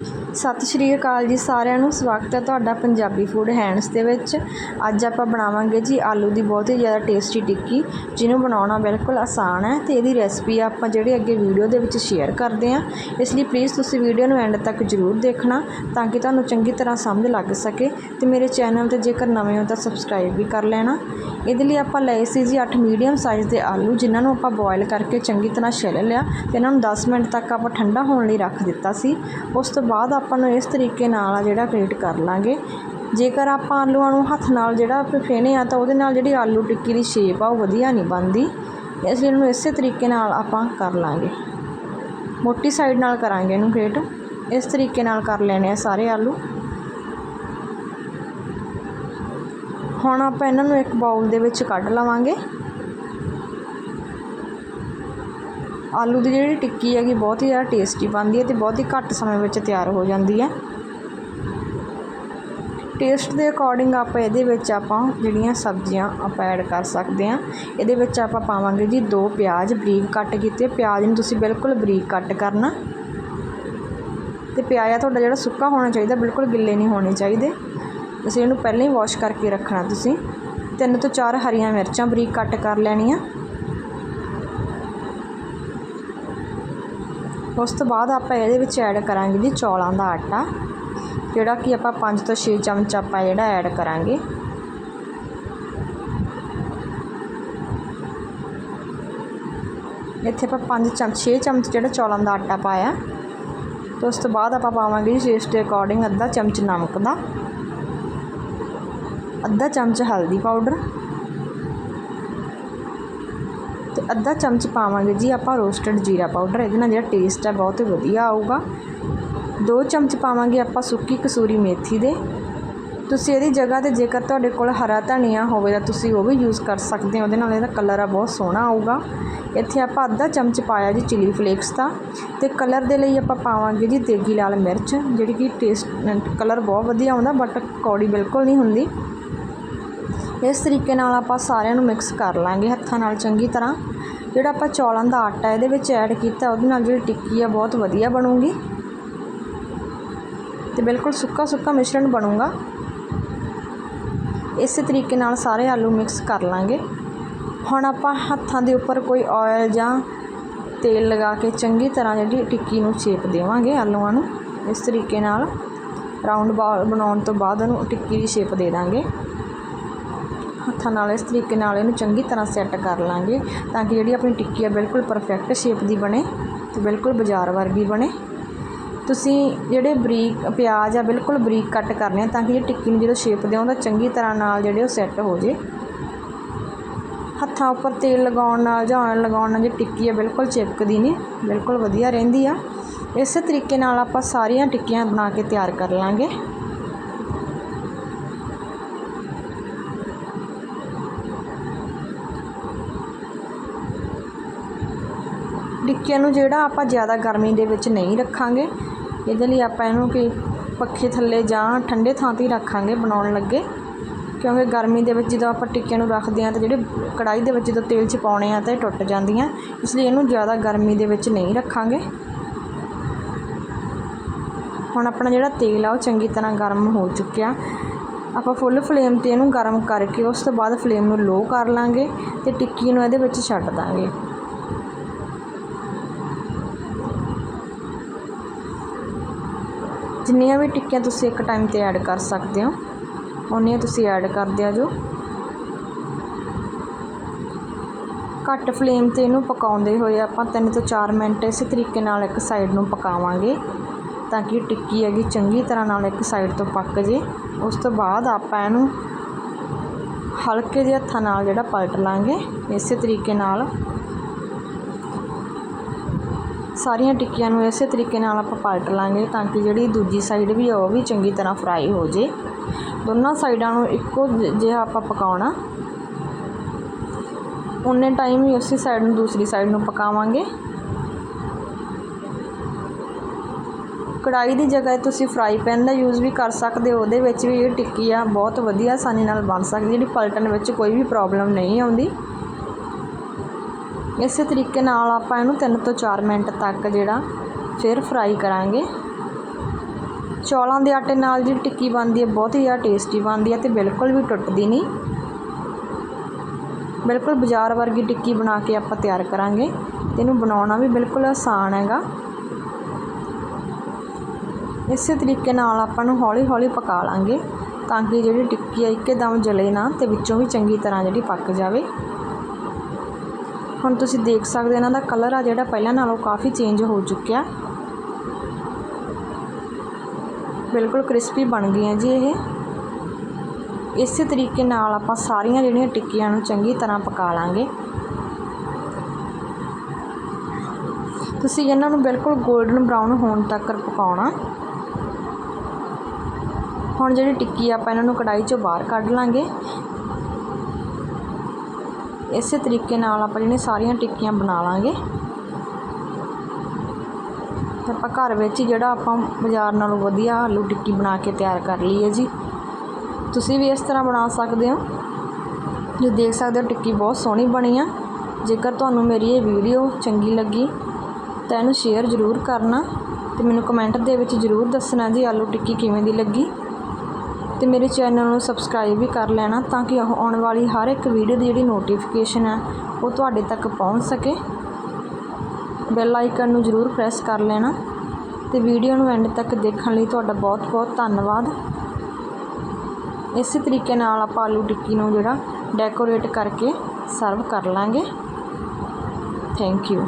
ਸਤਿ ਸ਼੍ਰੀ ਅਕਾਲ ਜੀ ਸਾਰਿਆਂ ਨੂੰ। ਸਵਾਗਤ ਹੈ ਤੁਹਾਡਾ ਪੰਜਾਬੀ ਫੂਡ ਹੈਂਡਸ ਦੇ ਵਿੱਚ। ਅੱਜ ਆਪਾਂ ਬਣਾਵਾਂਗੇ ਜੀ ਆਲੂ ਦੀ ਬਹੁਤ ਹੀ ਜ਼ਿਆਦਾ ਟੇਸਟੀ ਟਿੱਕੀ, ਜਿਹਨੂੰ ਬਣਾਉਣਾ ਬਿਲਕੁਲ ਆਸਾਨ ਹੈ ਤੇ ਇਹਦੀ ਰੈਸਪੀ ਆਪਾਂ ਜਿਹੜੀ ਅੱਗੇ ਵੀਡੀਓ ਦੇ ਵਿੱਚ ਸ਼ੇਅਰ ਕਰਦੇ ਹਾਂ। ਇਸ ਲਈ ਪਲੀਜ਼ ਤੁਸੀਂ ਵੀਡੀਓ ਨੂੰ ਐਂਡ ਤੱਕ ਜ਼ਰੂਰ ਦੇਖਣਾ ਤਾਂ ਕਿ ਤੁਹਾਨੂੰ ਚੰਗੀ ਤਰ੍ਹਾਂ ਸਮਝ ਲੱਗ ਸਕੇ ਤੇ ਮੇਰੇ ਚੈਨਲ ਤੇ ਜੇਕਰ ਨਵੇਂ ਹੋ ਤਾਂ ਸਬਸਕ੍ਰਾਈਬ ਵੀ ਕਰ ਲੈਣਾ। ਇਹਦੇ ਲਈ ਆਪਾਂ ਲਏ ਸੀ ਜੀ 8 ਮੀਡੀਅਮ ਸਾਈਜ਼ ਦੇ ਆਲੂ, ਜਿਨ੍ਹਾਂ ਨੂੰ ਆਪਾਂ ਬੋਇਲ ਕਰਕੇ ਚੰਗੀ ਤਰ੍ਹਾਂ ਛਿੱਲ ਲਿਆ ਤੇ ਇਹਨਾਂ ਨੂੰ 10 ਮਿੰਟ ਤੱਕ ਆਪਾਂ ਠੰਡਾ ਹੋਣ ਲਈ ਰੱਖ ਦਿੱਤਾ ਸੀ। ਉਸ ਤੋਂ ਬਾਅਦ ਆਪਾਂ ਨੂੰ ਇਸ ਤਰੀਕੇ ਨਾਲ ਆ ਜਿਹੜਾ ਗ੍ਰੇਟ ਕਰ ਲਾਂਗੇ। ਜੇਕਰ ਆਪਾਂ ਆਲੂਆਂ ਨੂੰ ਹੱਥ ਨਾਲ ਜਿਹੜਾ ਫੇਣੇ ਆ ਤਾਂ ਉਹਦੇ ਨਾਲ ਜਿਹੜੀ ਆਲੂ ਟਿੱਕੀ ਦੀ ਸ਼ੇਪ ਆ ਉਹ ਵਧੀਆ ਨਹੀਂ ਬਣਦੀ। ਇਸ ਲਈ ਇਹਨੂੰ ਇਸੇ ਤਰੀਕੇ ਨਾਲ ਆਪਾਂ ਕਰ ਲਾਂਗੇ। ਮੋਟੀ ਸਾਈਡ ਨਾਲ ਕਰਾਂਗੇ ਇਹਨੂੰ ਗ੍ਰੇਟ ਇਸ ਤਰੀਕੇ ਨਾਲ ਕਰ ਲੈਣੇ ਆ ਸਾਰੇ ਆਲੂ। ਹੁਣ ਆਪਾਂ ਇਹਨਾਂ ਨੂੰ ਇੱਕ ਬਾਉਲ ਦੇ ਵਿੱਚ ਕੱਢ ਲਵਾਂਗੇ। ਆਲੂ ਦੀ ਜਿਹੜੀ ਟਿੱਕੀ ਹੈਗੀ ਬਹੁਤ ਹੀ ਜ਼ਿਆਦਾ ਟੇਸਟੀ ਬਣਦੀ ਹੈ ਅਤੇ ਬਹੁਤ ਹੀ ਘੱਟ ਸਮੇਂ ਵਿੱਚ ਤਿਆਰ ਹੋ ਜਾਂਦੀ ਹੈ। ਟੇਸਟ ਦੇ ਅਕੋਰਡਿੰਗ ਆਪਾਂ ਇਹਦੇ ਵਿੱਚ ਆਪਾਂ ਜਿਹੜੀਆਂ ਸਬਜ਼ੀਆਂ ਆਪਾਂ ਐਡ ਕਰ ਸਕਦੇ ਹਾਂ। ਇਹਦੇ ਵਿੱਚ ਆਪਾਂ ਪਾਵਾਂਗੇ ਜੀ ਦੋ ਪਿਆਜ਼ ਬਰੀਕ ਕੱਟ ਕੀਤੇ। ਪਿਆਜ਼ ਨੂੰ ਤੁਸੀਂ ਬਿਲਕੁਲ ਬਰੀਕ ਕੱਟ ਕਰਨਾ। ਤੇ ਪਿਆਜ਼ ਆ ਤੁਹਾਡਾ ਜਿਹੜਾ ਸੁੱਕਾ ਹੋਣਾ ਚਾਹੀਦਾ, ਬਿਲਕੁਲ ਗਿੱਲੇ ਨਹੀਂ ਹੋਣੇ ਚਾਹੀਦੇ। ਤੁਸੀਂ ਇਹਨੂੰ ਪਹਿਲਾਂ ਹੀ ਵਾਸ਼ ਕਰਕੇ ਰੱਖਣਾ ਤੁਸੀਂ। ਤਿੰਨ ਤੋਂ ਚਾਰ ਹਰੀਆਂ ਮਿਰਚਾਂ ਬਰੀਕ ਕੱਟ ਕਰ ਲੈਣੀਆਂ। ਉਸ ਤੋਂ ਬਾਅਦ ਆਪਾਂ ਇਹਦੇ ਵਿੱਚ ਐਡ ਕਰਾਂਗੇ ਜੀ ਚੌਲਾਂ ਦਾ ਆਟਾ, ਜਿਹੜਾ ਕਿ ਆਪਾਂ 5 ਤੋਂ 6 ਚਮਚ ਆਪਾਂ ਜਿਹੜਾ ਐਡ ਕਰਾਂਗੇ। ਇੱਥੇ ਆਪਾਂ 5 ਚਮਚ 6 ਚਮਚ ਜਿਹੜਾ ਚੌਲਾਂ ਦਾ ਆਟਾ ਪਾਇਆ। ਤੇ ਉਸ ਤੋਂ ਬਾਅਦ ਆਪਾਂ ਪਾਵਾਂਗੇ ਜੀ ਟੇਸਟ ਦੇ ਅਕੋਰਡਿੰਗ ਅੱਧਾ ਚਮਚ ਨਮਕ ਦਾ, ਅੱਧਾ ਚਮਚ ਹਲਦੀ ਪਾਊਡਰ ਤੇ ਅੱਧਾ ਚਮਚ ਪਾਵਾਂਗੇ ਜੀ ਆਪਾਂ ਰੋਸਟਡ ਜੀਰਾ ਪਾਊਡਰ, ਇਹਦੇ ਨਾਲ ਜਿਹੜਾ ਟੇਸਟ ਹੈ ਬਹੁਤ ਵਧੀਆ ਆਊਗਾ। ਦੋ ਚਮਚ ਪਾਵਾਂਗੇ ਆਪਾਂ ਸੁੱਕੀ ਕਸੂਰੀ ਮੇਥੀ ਦੇ। ਤੁਸੀਂ ਇਹਦੀ ਜਗ੍ਹਾ ਤੇ ਜੇਕਰ ਤੁਹਾਡੇ ਕੋਲ ਹਰਾ ਧਨੀਆ ਹੋਵੇ ਤਾਂ ਤੁਸੀਂ ਉਹ ਵੀ ਯੂਜ਼ ਕਰ ਸਕਦੇ ਹੋ, ਉਹਦੇ ਨਾਲ ਇਹਦਾ ਕਲਰ ਆ ਬਹੁਤ ਸੋਹਣਾ ਆਊਗਾ। ਇੱਥੇ ਆਪਾਂ ਅੱਧਾ ਚਮਚ ਪਾਇਆ ਜੀ ਚਿਲੀ ਫਲੇਕਸ ਦਾ। ਤੇ ਕਲਰ ਦੇ ਲਈ ਆਪਾਂ ਪਾਵਾਂਗੇ ਜੀ ਦੇਗੀ ਲਾਲ ਮਿਰਚ, ਜਿਹੜੀ ਕਿ ਟੇਸਟ ਕਲਰ ਬਹੁਤ ਵਧੀਆ ਆਉਂਦਾ ਬਟ ਕੌੜੀ ਬਿਲਕੁਲ ਨਹੀਂ ਹੁੰਦੀ। ਇਸ ਤਰੀਕੇ ਨਾਲ ਆਪਾਂ ਸਾਰਿਆਂ ਨੂੰ ਮਿਕਸ ਕਰ ਲਾਂਗੇ ਹੱਥਾਂ ਨਾਲ ਚੰਗੀ ਤਰ੍ਹਾਂ। ਜਿਹੜਾ ਆਪਾਂ ਚੌਲਾਂ ਦਾ ਆਟਾ ਇਹਦੇ ਵਿੱਚ ਐਡ ਕੀਤਾ, ਉਹਦੇ ਨਾਲ ਜਿਹੜੀ ਟਿੱਕੀ ਆ, ਬਹੁਤ ਵਧੀਆ ਬਣੂਗੀ। ਤੇ ਬਿਲਕੁਲ ਸੁੱਕਾ ਸੁੱਕਾ ਮਿਸ਼ਰਣ ਬਣੂਗਾ। ਇਸੇ ਤਰੀਕੇ ਨਾਲ ਸਾਰੇ ਆਲੂ ਮਿਕਸ ਕਰ ਲਾਂਗੇ। ਹੁਣ ਆਪਾਂ ਹੱਥਾਂ ਦੇ ਉੱਪਰ ਕੋਈ ਆਇਲ ਜਾਂ ਤੇਲ ਲਗਾ ਕੇ ਚੰਗੀ ਤਰ੍ਹਾਂ ਜਿਹੜੀ ਟਿੱਕੀ ਨੂੰ ਸ਼ੇਪ ਦੇਵਾਂਗੇ ਆਲੂਆਂ ਨੂੰ। ਇਸ ਤਰੀਕੇ ਨਾਲ ਰਾਉਂਡ ਬਾਲ ਬਣਾਉਣ ਤੋਂ ਬਾਅਦ ਉਹਨੂੰ ਟਿੱਕੀ ਦੀ ਸ਼ੇਪ ਦੇ ਦਾਂਗੇ। ਹੱਥਾਂ ਨਾਲ, ਇਸ ਤਰੀਕੇ ਨਾਲ ਇਹਨੂੰ ਚੰਗੀ ਤਰ੍ਹਾਂ ਸੈੱਟ ਕਰ ਲਾਂਗੇ ਤਾਂ ਕਿ ਜਿਹੜੀ ਆਪਣੀ ਟਿੱਕੀ ਆ ਬਿਲਕੁਲ ਪਰਫੈਕਟ ਸ਼ੇਪ ਦੀ ਬਣੇ ਤੇ ਬਿਲਕੁਲ ਬਾਜ਼ਾਰ ਵਰਗੀ ਬਣੇ। ਤੁਸੀਂ ਜਿਹੜੇ ਬਰੀਕ, ਪਿਆਜ਼ ਆ ਬਿਲਕੁਲ ਬਰੀਕ ਕੱਟ ਕਰਨੇ ਆ ਤਾਂ ਕਿ ਇਹ ਟਿੱਕੀ ਨੂੰ ਜਦੋਂ ਸ਼ੇਪ ਦਿਓ ਤਾਂ ਚੰਗੀ ਤਰ੍ਹਾਂ ਨਾਲ ਜਿਹੜੇ ਉਹ ਸੈੱਟ ਹੋ ਜੇ। ਹੱਥਾਂ ਉੱਪਰ ਤੇਲ ਲਗਾਉਣ ਨਾਲ ਜਾਂ ਆਇਲ ਲਗਾਉਣ ਨਾਲ ਜੇ ਟਿੱਕੀ ਆ ਬਿਲਕੁਲ ਚਿਪਕਦੀ ਨਹੀਂ, ਬਿਲਕੁਲ ਵਧੀਆ ਰਹਿੰਦੀ ਆ। ਇਸੇ ਤਰੀਕੇ ਨਾਲ ਆਪਾਂ ਸਾਰੀਆਂ ਟਿੱਕੀਆਂ ਬਣਾ ਕੇ ਤਿਆਰ ਕਰ ਲਾਂਗੇ। ਟਿੱਕਿਆਂ ਨੂੰ ਜਿਹੜਾ ਆਪਾਂ ਜ਼ਿਆਦਾ ਗਰਮੀ ਦੇ ਵਿੱਚ ਨਹੀਂ ਰੱਖਾਂਗੇ। ਇਹਦੇ ਲਈ ਆਪਾਂ ਇਹਨੂੰ ਕਿ ਪੱਖੇ ਥੱਲੇ ਜਾਂ ਠੰਡੇ ਥਾਂ 'ਤੇ ਹੀ ਰੱਖਾਂਗੇ ਬਣਾਉਣ ਲੱਗੇ। ਕਿਉਂਕਿ ਗਰਮੀ ਦੇ ਵਿੱਚ ਜਦੋਂ ਆਪਾਂ ਟਿੱਕੀਆਂ ਨੂੰ ਰੱਖਦੇ ਹਾਂ ਤਾਂ ਜਿਹੜੇ ਕੜਾਈ ਦੇ ਵਿੱਚ ਜਦੋਂ ਤੇਲ 'ਚ ਪਾਉਣੇ ਆ ਤਾਂ ਇਹ ਟੁੱਟ ਜਾਂਦੀਆਂ। ਇਸ ਲਈ ਇਹਨੂੰ ਜ਼ਿਆਦਾ ਗਰਮੀ ਦੇ ਵਿੱਚ ਨਹੀਂ ਰੱਖਾਂਗੇ। ਹੁਣ ਆਪਣਾ ਜਿਹੜਾ ਤੇਲ ਆ ਉਹ ਚੰਗੀ ਤਰ੍ਹਾਂ ਗਰਮ ਹੋ ਚੁੱਕਿਆ। ਆਪਾਂ ਫੁੱਲ ਫਲੇਮ 'ਤੇ ਇਹਨੂੰ ਗਰਮ ਕਰਕੇ ਉਸ ਤੋਂ ਬਾਅਦ ਫਲੇਮ ਨੂੰ ਲੋ ਕਰ ਲਾਂਗੇ ਤੇ ਟਿੱਕੀ ਨੂੰ ਇਹਦੇ ਵਿੱਚ ਛੱਡ ਦਾਂਗੇ। ਜਿੰਨੀਆਂ ਵੀ ਟਿੱਕੀਆਂ ਤੁਸੀਂ ਇੱਕ ਟਾਈਮ 'ਤੇ ਐਡ ਕਰ ਸਕਦੇ ਹੋ ਉਨੀਆਂ ਤੁਸੀਂ ਐਡ ਕਰ ਦਿਆ ਜੋ। ਘੱਟ ਫਲੇਮ 'ਤੇ ਇਹਨੂੰ ਪਕਾਉਂਦੇ ਹੋਏ ਆਪਾਂ 3 ਤੋਂ 4 ਮਿੰਟ ਇਸੇ ਤਰੀਕੇ ਨਾਲ ਇੱਕ ਸਾਈਡ ਨੂੰ ਪਕਾਵਾਂਗੇ, ਤਾਂ ਕਿ ਟਿੱਕੀ ਹੈਗੀ ਚੰਗੀ ਤਰ੍ਹਾਂ ਨਾਲ ਇੱਕ ਸਾਈਡ ਤੋਂ ਪੱਕ ਜੇ। ਉਸ ਤੋਂ ਬਾਅਦ ਆਪਾਂ ਇਹਨੂੰ ਹਲਕੇ ਜਿਹੇ ਹੱਥਾਂ ਨਾਲ ਜਿਹੜਾ ਪਲਟ ਲਾਂਗੇ, ਇਸੇ ਤਰੀਕੇ ਨਾਲ ਸਾਰੀਆਂ ਟਿੱਕੀਆਂ ਨੂੰ ਇਸੇ ਤਰੀਕੇ ਨਾਲ ਆਪਾਂ ਪਲਟ ਲਾਂਗੇ ਤਾਂ ਕਿ ਜਿਹੜੀ ਦੂਜੀ ਸਾਈਡ ਵੀ ਆ, ਉਹ ਵੀ ਚੰਗੀ ਤਰ੍ਹਾਂ ਫਰਾਈ ਹੋ ਜੇ। ਦੋਨਾਂ ਸਾਈਡਾਂ ਨੂੰ ਇੱਕੋ ਜਿਹਾ ਆਪਾਂ ਪਕਾਉਣਾ। ਉਨੇ ਟਾਈਮ ਹੀ ਉਸੇ ਸਾਈਡ ਨੂੰ ਦੂਸਰੀ ਸਾਈਡ ਨੂੰ ਪਕਾਵਾਂਗੇ। ਕੜਾਈ ਦੀ ਜਗ੍ਹਾ ਤੁਸੀਂ ਫਰਾਈ ਪੈਨ ਦਾ ਯੂਜ਼ ਵੀ ਕਰ ਸਕਦੇ ਹੋ, ਉਹਦੇ ਵਿੱਚ ਵੀ ਇਹ ਟਿੱਕੀ ਆ ਬਹੁਤ ਵਧੀਆ ਆਸਾਨੀ ਨਾਲ ਬਣ ਸਕਦੀ ਜਿਹੜੀ ਪਲਟਣ ਵਿੱਚ ਕੋਈ ਵੀ ਪ੍ਰੋਬਲਮ ਨਹੀਂ ਆਉਂਦੀ। ਇਸੇ ਤਰੀਕੇ ਨਾਲ ਆਪਾਂ ਇਹਨੂੰ 3 ਤੋਂ 4 ਮਿੰਟ ਤੱਕ ਜਿਹੜਾ ਫਿਰ ਫਰਾਈ ਕਰਾਂਗੇ। ਚੌਲਾਂ ਦੇ ਆਟੇ ਨਾਲ ਜਿਹੜੀ ਟਿੱਕੀ ਬਣਦੀ ਹੈ, ਬਹੁਤ ਹੀ ਜ਼ਿਆਦਾ ਟੇਸਟੀ ਬਣਦੀ ਹੈ ਤੇ ਬਿਲਕੁਲ ਵੀ ਟੁੱਟਦੀ ਨਹੀਂ। ਬਿਲਕੁਲ ਬਾਜ਼ਾਰ ਵਰਗੀ ਟਿੱਕੀ ਬਣਾ ਕੇ ਆਪਾਂ ਤਿਆਰ ਕਰਾਂਗੇ। ਤੇ ਇਹਨੂੰ ਬਣਾਉਣਾ ਵੀ ਬਿਲਕੁਲ ਆਸਾਨ ਹੈਗਾ। ਇਸੇ ਤਰੀਕੇ ਨਾਲ ਆਪਾਂ ਨੂੰ ਹੌਲੀ ਹੌਲੀ ਪਕਾ ਲਾਂਗੇ ਤਾਂ ਕਿ ਜਿਹੜੀ ਟਿੱਕੀ ਆ, ਇੱਕਦਮ ਜਲੇ ਨਾ ਤੇ ਵਿੱਚੋਂ ਵੀ ਚੰਗੀ ਤਰ੍ਹਾਂ ਜਿਹੜੀ ਪੱਕ ਜਾਵੇ। ਹੁਣ ਤੁਸੀਂ ਦੇਖ ਸਕਦੇ ਇਹਨਾਂ ਦਾ ਕਲਰ ਆ ਜਿਹੜਾ ਪਹਿਲਾਂ ਨਾਲੋਂ ਕਾਫੀ ਚੇਂਜ ਹੋ ਚੁੱਕਿਆ। ਬਿਲਕੁਲ ਕ੍ਰਿਸਪੀ ਬਣ ਗਈਆਂ ਜੀ ਇਹ। ਇਸੇ ਤਰੀਕੇ ਨਾਲ ਆਪਾਂ ਸਾਰੀਆਂ ਜਿਹੜੀਆਂ ਟਿੱਕੀਆਂ ਨੂੰ ਚੰਗੀ ਤਰ੍ਹਾਂ ਪਕਾ ਲਾਂਗੇ। ਤੁਸੀਂ ਇਹਨਾਂ ਨੂੰ ਬਿਲਕੁਲ 골ਡਨ ਬਰਾਊਨ ਹੋਣ ਤੱਕ ਪਕਾਉਣਾ। ਹੁਣ ਜਿਹੜੀ ਟਿੱਕੀ ਆ ਆਪਾਂ ਇਹਨਾਂ ਨੂੰ ਕੜਾਈ ਚੋਂ ਬਾਹਰ ਕੱਢ ਲਾਂਗੇ। ਇਸੇ ਤਰੀਕੇ ਨਾਲ ਆਪਾਂ ਜਿਹੜੀਆਂ ਸਾਰੀਆਂ ਟਿੱਕੀਆਂ ਬਣਾ ਲਾਂਗੇ। ਤੇ ਆਪਾਂ ਘਰ ਵਿੱਚ ਹੀ ਜਿਹੜਾ ਆਪਾਂ ਬਾਜ਼ਾਰ ਨਾਲੋਂ ਵਧੀਆ ਆਲੂ ਟਿੱਕੀ ਬਣਾ ਕੇ ਤਿਆਰ ਕਰ ਲਈ ਹੈ ਜੀ। ਤੁਸੀਂ ਵੀ ਇਸ ਤਰ੍ਹਾਂ ਬਣਾ ਸਕਦੇ ਹੋ। ਜੋ ਦੇਖ ਸਕਦੇ ਹੋ ਟਿੱਕੀ ਬਹੁਤ ਸੋਹਣੀ ਬਣੀ ਆ। ਜੇਕਰ ਤੁਹਾਨੂੰ ਮੇਰੀ ਇਹ ਵੀਡੀਓ ਚੰਗੀ ਲੱਗੀ ਤਾਂ ਇਹਨੂੰ ਸ਼ੇਅਰ ਜ਼ਰੂਰ ਕਰਨਾ ਤੇ ਮੈਨੂੰ ਕਮੈਂਟ ਦੇ ਵਿੱਚ ਜ਼ਰੂਰ ਦੱਸਣਾ ਜੀ ਆਲੂ ਟਿੱਕੀ ਕਿਵੇਂ ਦੀ ਲੱਗੀ। ਅਤੇ ਮੇਰੇ ਚੈਨਲ ਨੂੰ ਸਬਸਕ੍ਰਾਈਬ ਵੀ ਕਰ ਲੈਣਾ ਤਾਂ ਕਿ ਉਹ ਆਉਣ ਵਾਲੀ ਹਰ ਇੱਕ ਵੀਡੀਓ ਦੀ ਜਿਹੜੀ ਨੋਟੀਫਿਕੇਸ਼ਨ ਹੈ, ਉਹ ਤੁਹਾਡੇ ਤੱਕ ਪਹੁੰਚ ਸਕੇ। ਬੈਲ ਆਈਕਨ ਨੂੰ ਜ਼ਰੂਰ ਪ੍ਰੈਸ ਕਰ ਲੈਣਾ ਤੇ ਵੀਡੀਓ ਨੂੰ ਐਂਡ ਤੱਕ ਦੇਖਣ ਲਈ ਤੁਹਾਡਾ ਬਹੁਤ ਬਹੁਤ ਧੰਨਵਾਦ। ਇਸੇ ਤਰੀਕੇ ਨਾਲ ਆਪਾਂ ਆਲੂ ਟਿੱਕੀ ਨੂੰ ਜਿਹੜਾ ਡੈਕੋਰੇਟ ਕਰਕੇ ਸਰਵ ਕਰ ਲਾਂਗੇ। Thank you